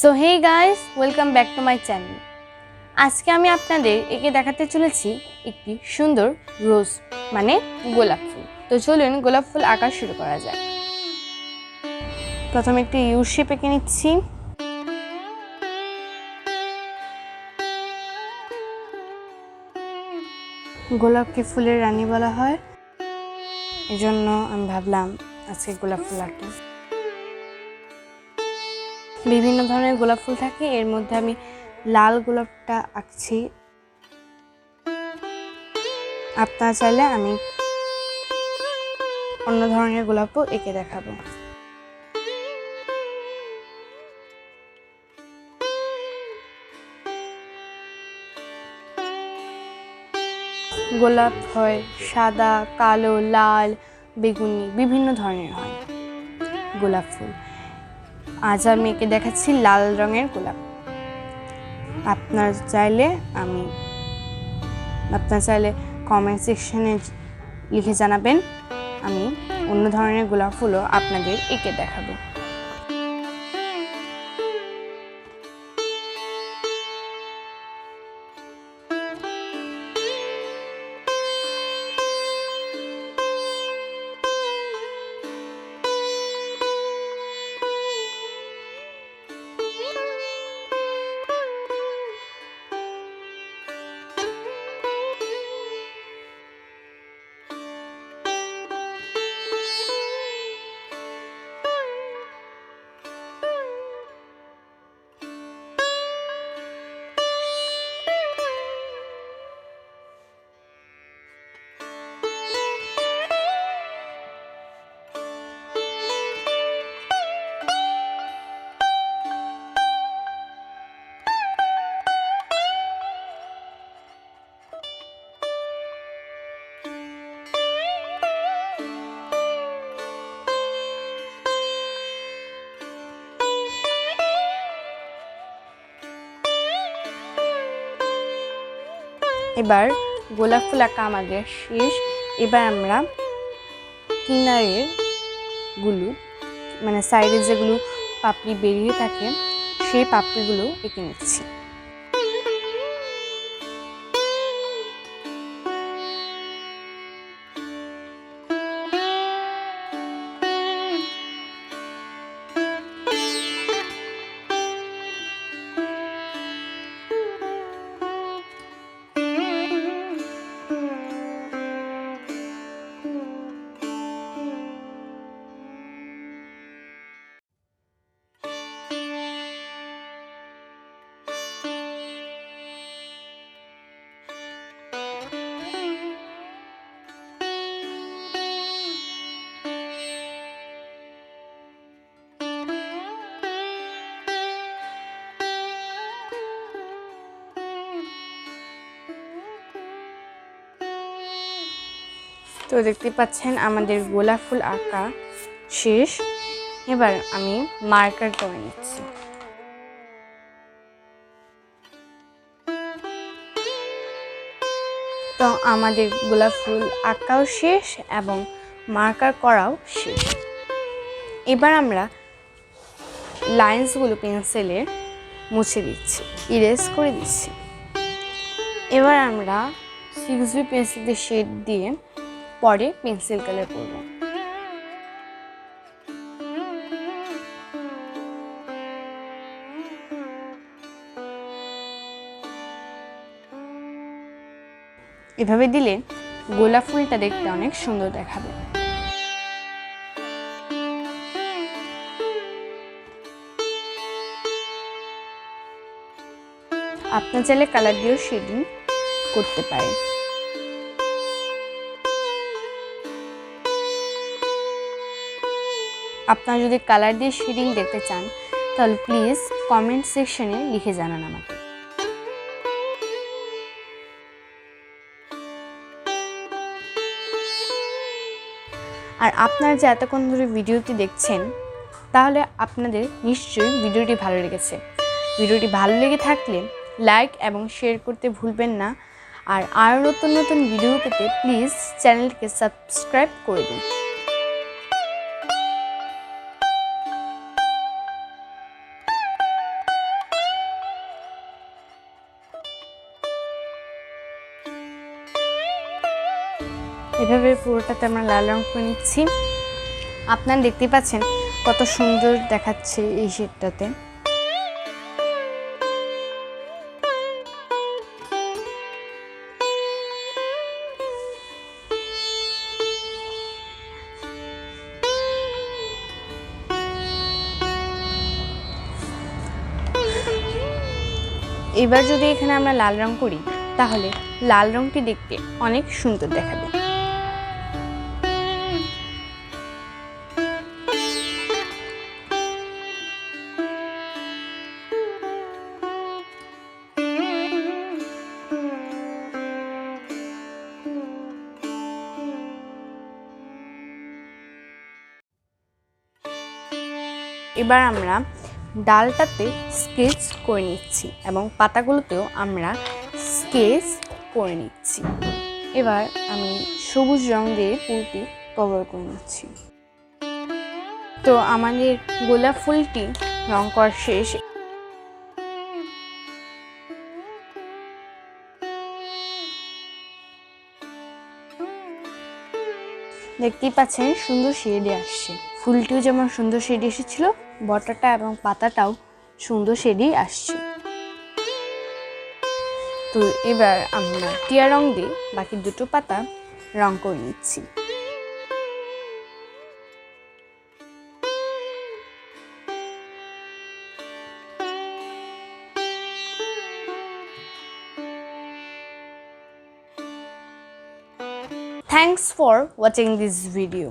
So hey guys welcome back to my channel আজকে আমি আপনাদের একে দেখাতে চলেছি একটি সুন্দর রোজ মানে গোলাপ ফুল। তো চলুন গোলাপ ফুল আঁকা শুরু করা যাক। প্রথমে একটি ইউ শেপ এঁকে নিচ্ছি। গোলাপকে ফুলের রানী বলা হয়। এজন্য আমি ভাবলাম আজকে গোলাপ ফুল আঁকি। বিভিন্ন ধরনের গোলাপ ফুল থাকে। এর মধ্যে আমি লাল গোলাপটা আঁকছি। আপনারা চাইলে আমি অন্য ধরনের গোলাপও এঁকে দেখাবো। গোলাপ হয় সাদা, কালো, লাল, বেগুনি, বিভিন্ন ধরনের হয় গোলাপ ফুল। আজ আমি একে দেখাচ্ছি লাল রঙের গোলাপ। আপনার চাইলে আমি, আপনার চাইলে কমেন্ট সেকশনে লিখে জানাবেন, আমি অন্য ধরনের গোলাপ ফুলও আপনাদের এঁকে দেখাবো। এবার গোলাপ ফুল আঁকা আমাদের শেষ। এবার আমরা কিনারেরগুলো মানে সাইডে যেগুলো পাপড়ি বেরিয়ে থাকে, সেই পাপড়িগুলো এঁকে নিচ্ছি। তো দেখতে পাচ্ছেন আমাদের গোলাপ ফুল আঁকা শেষ। এবার আমি মার্কার করে নিচ্ছি। তো আমাদের গোলাপ ফুল আঁকাও শেষ এবং মার্কার করাও শেষ। এবার আমরা লাইন্সগুলো পেন্সিলে মুছে দিচ্ছি ইরেজ করে দিচ্ছি। এবার আমরা সিক্স বি পেন্সিল শেড দিয়ে পরে পেন্সিল কালার করব। এভাবে দিলে গোলাপ ফুলটা দেখতে অনেক সুন্দর দেখাবে। আপনার চাইলে কালার দিয়েও শেডিং করতে পারেন। আপনারা যদি কালার দিয়ে শেডিং দেখতে চান, তাহলে প্লিজ কমেন্ট সেকশনে লিখে জানান আমাকে। আর আপনারা যে এতক্ষণ ধরে ভিডিওটি দেখছেন, তাহলে আপনাদের নিশ্চয়ই ভিডিওটি ভালো লেগেছে। ভিডিওটি ভালো লেগে থাকলে লাইক এবং শেয়ার করতে ভুলবেন না। আর আরও নতুন নতুন ভিডিও পেতে প্লিজ চ্যানেলটিকে সাবস্ক্রাইব করে দিন। এভাবে পুরোটাতে আমরা লাল রং করে নিচ্ছি। আপনারা দেখতে পাচ্ছেন কত সুন্দর দেখাচ্ছে এই শেডটাতে। এবার যদি এখানে আমরা লাল রং করি, তাহলে লাল রংটি দেখতে অনেক সুন্দর দেখাবে। এবার আমরা ডালটাতে স্কেচ করে নিচ্ছি এবং পাতাগুলোতেও আমরা স্কেচ করে নিচ্ছি। এবার আমি সবুজ রং দিয়ে ফুলটি কভার করে নিচ্ছি। তো আমাদের গোলাপ ফুলটি রং করা শেষ। দেখতেই পাচ্ছেন সুন্দর শেডে আসছে। ফুলটিও যেমন সুন্দর শেডে এসেছিল বটাটা এবং পাতাটাও সুন্দর শেডেই আসছে তো এবার আমরা টিয়া রং দিয়ে বাকি দুটো পাতা রং করে নিচ্ছি Thanks for watching this video.